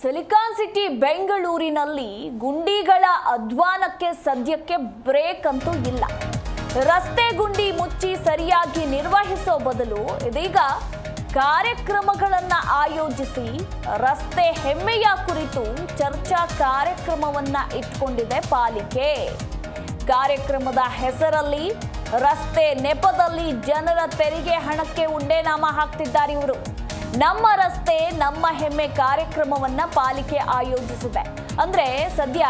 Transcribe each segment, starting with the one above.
Silicon city ಬೆಂಗಳೂರಿನಲ್ಲಿ ಗುಂಡಿಗಳ ಅಧ್ವಾನಕ್ಕೆ ಸದ್ಯಕ್ಕೆ break ಅಂತೂ ಇಲ್ಲ. ರಸ್ತೆ ಗುಂಡಿ ಮುಚ್ಚಿ ಸರಿಯಾಗಿ ನಿರ್ವಹಿಸೋ ಬದಲು ಇದೀಗ ಕಾರ್ಯಕ್ರಮಗಳನ್ನು ಆಯೋಜಿಸಿ ರಸ್ತೆ ಹೆಮ್ಮೆಯ ಕುರಿತು ಚರ್ಚಾ ಕಾರ್ಯಕ್ರಮವನ್ನ ಇಟ್ಕೊಂಡಿದೆ ಪಾಲಿಕೆ. ಕಾರ್ಯಕ್ರಮದ ಹೆಸರಲ್ಲಿ ರಸ್ತೆ ನೆಪದಲ್ಲಿ ಜನರ ತೆರಿಗೆ ಹಣಕ್ಕೆ ಉಂಡೇನಾಮ ಹಾಕ್ತಿದ್ದಾರೆ ಇವರು. ನಮ್ಮ ರಸ್ತೆ, ನಮ್ಮ ಹೆಮ್ಮೆ ಕಾರ್ಯಕ್ರಮವನ್ನ ಪಾಲಿಕೆ ಆಯೋಜಿಸಿದೆ. ಅಂದ್ರೆ ಸದ್ಯ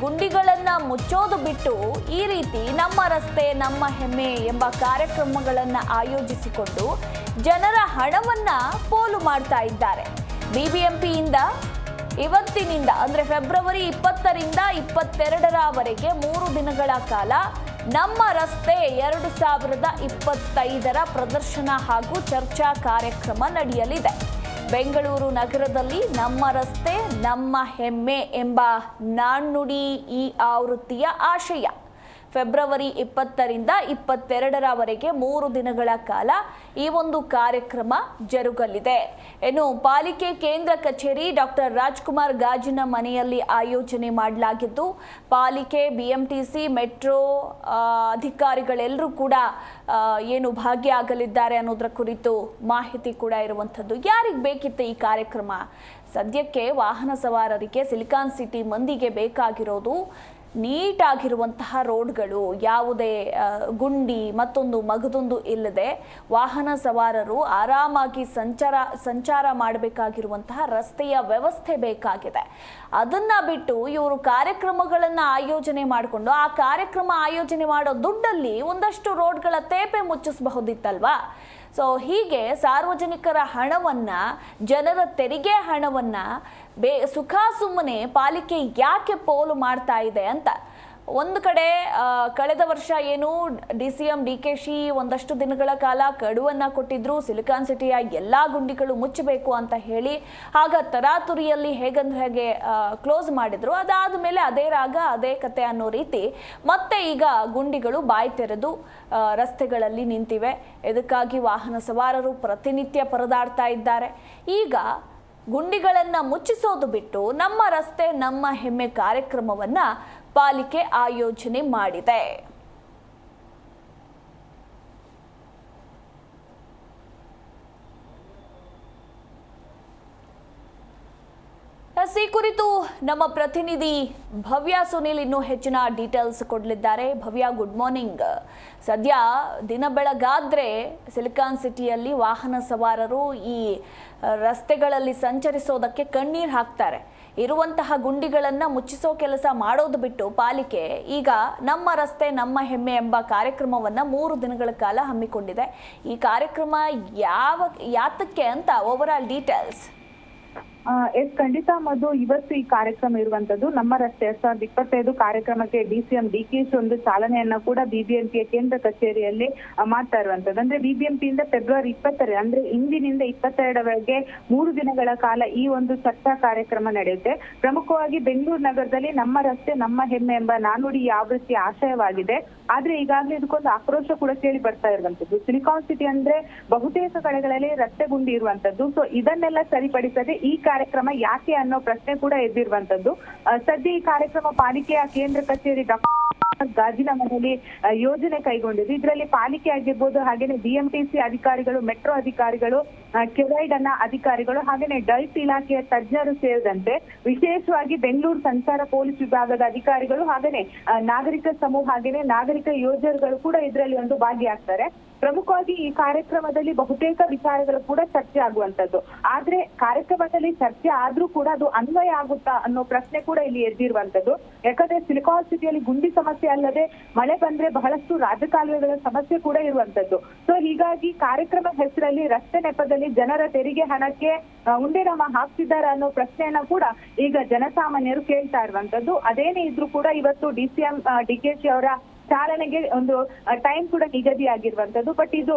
ಗುಂಡಿಗಳನ್ನ ಮುಚ್ಚೋದು ಬಿಟ್ಟು ಈ ರೀತಿ ನಮ್ಮ ರಸ್ತೆ, ನಮ್ಮ ಹೆಮ್ಮೆ ಎಂಬ ಕಾರ್ಯಕ್ರಮಗಳನ್ನ ಆಯೋಜಿಸಿಕೊಂಡು ಜನರ ಹಣವನ್ನ ಪೋಲು ಮಾಡ್ತಾ ಇದ್ದಾರೆ. ಬಿಬಿಎಂಪಿಯಿಂದ ಇವತ್ತಿನಿಂದ ಅಂದ್ರೆ ಫೆಬ್ರವರಿ ಇಪ್ಪತ್ತರಿಂದ ಇಪ್ಪತ್ತೆರಡರವರೆಗೆ ಮೂರು ದಿನಗಳ ಕಾಲ ನಮ್ಮ ರಸ್ತೆ ಎರಡು ಸಾವಿರದ ಇಪ್ಪತ್ತೈದರ ಪ್ರದರ್ಶನ ಹಾಗೂ ಚರ್ಚಾ ಕಾರ್ಯಕ್ರಮ ನಡೆಯಲಿದೆ. ಬೆಂಗಳೂರು ನಗರದಲ್ಲಿ ನಮ್ಮ ರಸ್ತೆ ನಮ್ಮ ಹೆಮ್ಮೆ ಎಂಬ ನಾಣ್ಣುಡಿ ಈ ಆವೃತ್ತಿಯ ಆಶಯ. ಫೆಬ್ರವರಿ ಇಪ್ಪತ್ತರಿಂದ ಇಪ್ಪತ್ತೆರಡರವರೆಗೆ ಮೂರು ದಿನಗಳ ಕಾಲ ಈ ಒಂದು ಕಾರ್ಯಕ್ರಮ ಜರುಗಲಿದೆ. ಇನ್ನು ಪಾಲಿಕೆ ಕೇಂದ್ರ ಕಚೇರಿ ಡಾಕ್ಟರ್ ರಾಜ್ಕುಮಾರ್ ಗಾಜಿನ ಮನೆಯಲ್ಲಿ ಆಯೋಜನೆ ಮಾಡಲಾಗಿದ್ದು, ಪಾಲಿಕೆ, ಬಿಎಂಟಿಸಿ, ಮೆಟ್ರೋ ಅಧಿಕಾರಿಗಳೆಲ್ಲರೂ ಕೂಡ ಏನು ಭಾಗಿಯಾಗಲಿದ್ದಾರೆ ಅನ್ನೋದರ ಕುರಿತು ಮಾಹಿತಿ ಕೂಡ ಇರುವಂಥದ್ದು. ಯಾರಿಗೆ ಬೇಕಿತ್ತು ಈ ಕಾರ್ಯಕ್ರಮ? ಸದ್ಯಕ್ಕೆ ವಾಹನ ಸವಾರರಿಗೆ ಸಿಲಿಕಾನ್ ಸಿಟಿ ಮಂದಿಗೆ ಬೇಕಾಗಿರೋದು ನೀಟಾಗಿರುವಂತಹ ರೋಡ್ಗಳು ಯಾವುದೇ ಗುಂಡಿ ಮತ್ತೊಂದು ಮಗದೊಂದು ಇಲ್ಲದೆ ವಾಹನ ಸವಾರರು ಆರಾಮಾಗಿ ಸಂಚಾರ ಸಂಚಾರ ಮಾಡಬೇಕಾಗಿರುವಂತಹ ರಸ್ತೆಯ ವ್ಯವಸ್ಥೆ ಬೇಕಾಗಿದೆ. ಅದನ್ನ ಬಿಟ್ಟು ಇವರು ಕಾರ್ಯಕ್ರಮಗಳನ್ನು ಆಯೋಜನೆ ಮಾಡಿಕೊಂಡು ಆ ಕಾರ್ಯಕ್ರಮ ಆಯೋಜನೆ ಮಾಡೋ ದುಡ್ಡಲ್ಲಿ ಒಂದಷ್ಟು ರೋಡ್ಗಳ ತೇಪೆ ಮುಚ್ಚಿಸಬಹುದಿತ್ತಲ್ವಾ? ಸೊ ಹೀಗೆ ಸಾರ್ವಜನಿಕರ ಹಣವನ್ನು, ಜನರ ತೆರಿಗೆ ಹಣವನ್ನು ಬೇ ಸುಖ ಸುಮ್ಮನೆ ಪಾಲಿಕೆ ಯಾಕೆ ಪೋಲು ಮಾಡ್ತಾ ಇದೆ ಅಂತ. ಒಂದು ಕಡೆ ಕಳೆದ ವರ್ಷ ಏನು D C M, D K Shi ಒಂದಷ್ಟು ದಿನಗಳ ಕಾಲ ಕಡುವನ್ನ ಕೊಟ್ಟಿದ್ರು. ಸಿಲಿಕಾನ್ ಸಿಟಿಯ ಎಲ್ಲಾ ಗುಂಡಿಗಳು ಮುಚ್ಚಬೇಕು ಅಂತ ಹೇಳಿ ಆಗ ತರಾತುರಿಯಲ್ಲಿ ಹೇಗಂದ್ರೆ ಹೇಗೆ ಕ್ಲೋಸ್ ಮಾಡಿದ್ರು. ಅದಾದ ಮೇಲೆ ಅದೇ ರಾಗ, ಅದೇ ಕತೆ ಅನ್ನೋ ರೀತಿ ಮತ್ತೆ ಈಗ ಗುಂಡಿಗಳು ಬಾಯಿ ತೆರೆದು ರಸ್ತೆಗಳಲ್ಲಿ ನಿಂತಿವೆ. ಇದಕ್ಕಾಗಿ ವಾಹನ ಸವಾರರು ಪ್ರತಿನಿತ್ಯ ಪರದಾಡ್ತಾ ಇದ್ದಾರೆ. ಈಗ ಗುಂಡಿಗಳನ್ನು ಮುಚ್ಚಿಸೋದು ಬಿಟ್ಟು ನಮ್ಮ ರಸ್ತೆ, ನಮ್ಮ ಹೆಮ್ಮೆ ಕಾರ್ಯಕ್ರಮವನ್ನ ಪಾಲಿಕೆ ಆಯೋಜನೆ ಮಾಡಿದೆ. ಈ ಕುರಿತು ನಮ್ಮ ಪ್ರತಿನಿಧಿ ಭವ್ಯ ಸುನಿಲ್ ಇನ್ನೂ ಹೆಚ್ಚಿನ ಡೀಟೇಲ್ಸ್ ಕೊಡಲಿದ್ದಾರೆ. Bhavya, good morning. ಸದ್ಯ ದಿನ ಬೆಳಗಾದ್ರೆ ಸಿಲಿಕಾನ್ ಸಿಟಿಯಲ್ಲಿ ವಾಹನ ಸವಾರರು ಈ ರಸ್ತೆಗಳಲ್ಲಿ ಸಂಚರಿಸೋದಕ್ಕೆ ಕಣ್ಣೀರು ಹಾಕ್ತಾರೆ. ಇರುವಂತಹ ಗುಂಡಿಗಳನ್ನು ಮುಚ್ಚಿಸೋ ಕೆಲಸ ಮಾಡೋದು ಬಿಟ್ಟು ಪಾಲಿಕೆ ಈಗ ನಮ್ಮ ರಸ್ತೆ, ನಮ್ಮ ಹೆಮ್ಮೆ ಎಂಬ ಕಾರ್ಯಕ್ರಮವನ್ನು ಮೂರು ದಿನಗಳ ಕಾಲ ಹಮ್ಮಿಕೊಂಡಿದೆ. ಈ ಕಾರ್ಯಕ್ರಮ ಯಾವ, ಯಾತಕ್ಕೆ ಅಂತ ಓವರ್ ಆಲ್ ಡೀಟೇಲ್ಸ್ ಎಸ್, ಖಂಡಿತ, ಮಧು, ಇವತ್ತು ಈ ಕಾರ್ಯಕ್ರಮ ಇರುವಂತದ್ದು ನಮ್ಮ ರಸ್ತೆ. ಎರಡ್ ಸಾವಿರದ ಇಪ್ಪತ್ತೈದು ಕಾರ್ಯಕ್ರಮಕ್ಕೆ ಡಿಸಿಎಂ ಡಿಕೆಶಿ ಒಂದು ಚಾಲನೆಯನ್ನ ಕೂಡ ಬಿಬಿಎಂಪಿಯ ಕೇಂದ್ರ ಕಚೇರಿಯಲ್ಲಿ ಮಾಡ್ತಾ ಇರುವಂತದ್ದು. ಅಂದ್ರೆ ಬಿಬಿಎಂಪಿಯಿಂದ ಫೆಬ್ರವರಿ ಇಪ್ಪತ್ತರ, ಅಂದ್ರೆ ಇಂದಿನಿಂದ ಇಪ್ಪತ್ತೆರಡರವರೆಗೆ ಮೂರು ದಿನಗಳ ಕಾಲ ಈ ಒಂದು ಚರ್ಚಾ ಕಾರ್ಯಕ್ರಮ ನಡೆಯುತ್ತೆ. ಪ್ರಮುಖವಾಗಿ ಬೆಂಗಳೂರು ನಗರದಲ್ಲಿ ನಮ್ಮ ರಸ್ತೆ, ನಮ್ಮ ಹೆಮ್ಮೆ ಎಂಬ ನಾನುಡಿ ಆವೃತ್ತಿಯ ಆಶಯವಾಗಿದೆ. ಆದ್ರೆ ಈಗಾಗಲೇ ಇದಕ್ಕೊಂದು ಆಕ್ರೋಶ ಕೂಡ ಕೇಳಿ ಬರ್ತಾ ಇರುವಂತದ್ದು. ಸಿಲಿಕಾನ್ ಸಿಟಿ ಅಂದ್ರೆ ಬಹುತೇಕ ಕಡೆಗಳಲ್ಲಿ ರಸ್ತೆ ಗುಂಡಿ ಇರುವಂತದ್ದು. ಸೊ ಇದನ್ನೆಲ್ಲ ಸರಿಪಡಿಸದೆ ಈ ಕಾರ್ಯಕ್ರಮ ಯಾಕೆ ಅನ್ನೋ ಪ್ರಶ್ನೆ ಕೂಡ ಎದ್ದಿರುವಂತದ್ದು ಸದ್ಯ ಈ ಕಾರ್ಯಕ್ರಮ ಪಾಲಿಕೆಯ ಕೇಂದ್ರ ಕಚೇರಿ ಗಾಜಿನ ಮನೆಯಲ್ಲಿ ಯೋಜನೆ ಕೈಗೊಂಡಿದ್ದು. ಇದರಲ್ಲಿ ಪಾಲಿಕೆ ಆಗಿರ್ಬೋದು, ಹಾಗೇನೆ ಬಿಎಂಟಿಸಿ ಅಧಿಕಾರಿಗಳು, ಮೆಟ್ರೋ ಅಧಿಕಾರಿಗಳು ಅನ್ನ ಅಧಿಕಾರಿಗಳು ಹಾಗೇನೆ ಡಲ್ಸ್ ಇಲಾಖೆಯ ತಜ್ಞರು ಸೇರಿದಂತೆ ವಿಶೇಷವಾಗಿ ಬೆಂಗಳೂರು ಸಂಚಾರ ಪೊಲೀಸ್ ವಿಭಾಗದ ಅಧಿಕಾರಿಗಳು ಹಾಗೇನೆ ನಾಗರಿಕ ಸಮೂಹ ಹಾಗೇನೆ ನಾಗರಿಕ ಯೋಜನೆಗಳು ಕೂಡ ಇದರಲ್ಲಿ ಒಂದು ಭಾಗಿಯಾಗ್ತಾರೆ. ಪ್ರಮುಖವಾಗಿ ಈ ಕಾರ್ಯಕ್ರಮದಲ್ಲಿ ಬಹುತೇಕ ವಿಚಾರಗಳು ಕೂಡ ಚರ್ಚೆ ಆಗುವಂತದ್ದು ಆದ್ರೆ ಕಾರ್ಯಕ್ರಮದಲ್ಲಿ ಚರ್ಚೆ ಆದ್ರೂ ಕೂಡ ಅದು ಅನ್ವಯ ಆಗುತ್ತಾ ಅನ್ನೋ ಪ್ರಶ್ನೆ ಕೂಡ ಇಲ್ಲಿ ಎದ್ದಿರುವಂತದ್ದು ಯಾಕಂದ್ರೆ ಸಿಲಿಕಾನ್ ಸಿಟಿಯಲ್ಲಿ ಗುಂಡಿ ಸಮಸ್ಯೆ ಅಲ್ಲದೆ ಮಳೆ ಬಂದ್ರೆ ಬಹಳಷ್ಟು ರಾಜಕಾಲುವೆಗಳ ಸಮಸ್ಯೆ ಕೂಡ ಇರುವಂತದ್ದು ಸೊ ಹೀಗಾಗಿ ಕಾರ್ಯಕ್ರಮ ಹೆಸರಲ್ಲಿ ರಸ್ತೆ ನೆಪದಲ್ಲಿ ಜನರ ತೆರಿಗೆ ಹಣಕ್ಕೆ ಉಂಡೆನಮ್ಮ ಉಂಡೆನಾಮ ಹಾಕ್ತಿದ್ದಾರೆ ಅನ್ನೋ ಪ್ರಶ್ನೆಯನ್ನ ಕೂಡ ಈಗ ಜನಸಾಮಾನ್ಯರು ಕೇಳ್ತಾ ಇರುವಂತದ್ದು. ಅದೇನೇ ಇದ್ರೂ ಕೂಡ ಇವತ್ತು ಡಿಸಿಎಂ ಶಿ ಅವರ ಚಾಲನೆಗೆ ಒಂದು ಟೈಮ್ ಕೂಡ ನಿಗದಿ ಆಗಿರುವಂತದ್ದು ಬಟ್ ಇದು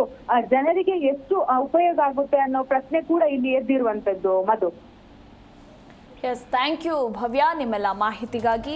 ಜನರಿಗೆ ಎಷ್ಟು ಉಪಯೋಗ ಆಗುತ್ತೆ ಅನ್ನೋ ಪ್ರಶ್ನೆ ಕೂಡ ಇಲ್ಲಿ ಎದ್ದಿರುವಂತದ್ದು. Madhu. Yes thank you Bhavya. ನಿಮ್ಮೆಲ್ಲ ಮಾಹಿತಿಗಾಗಿ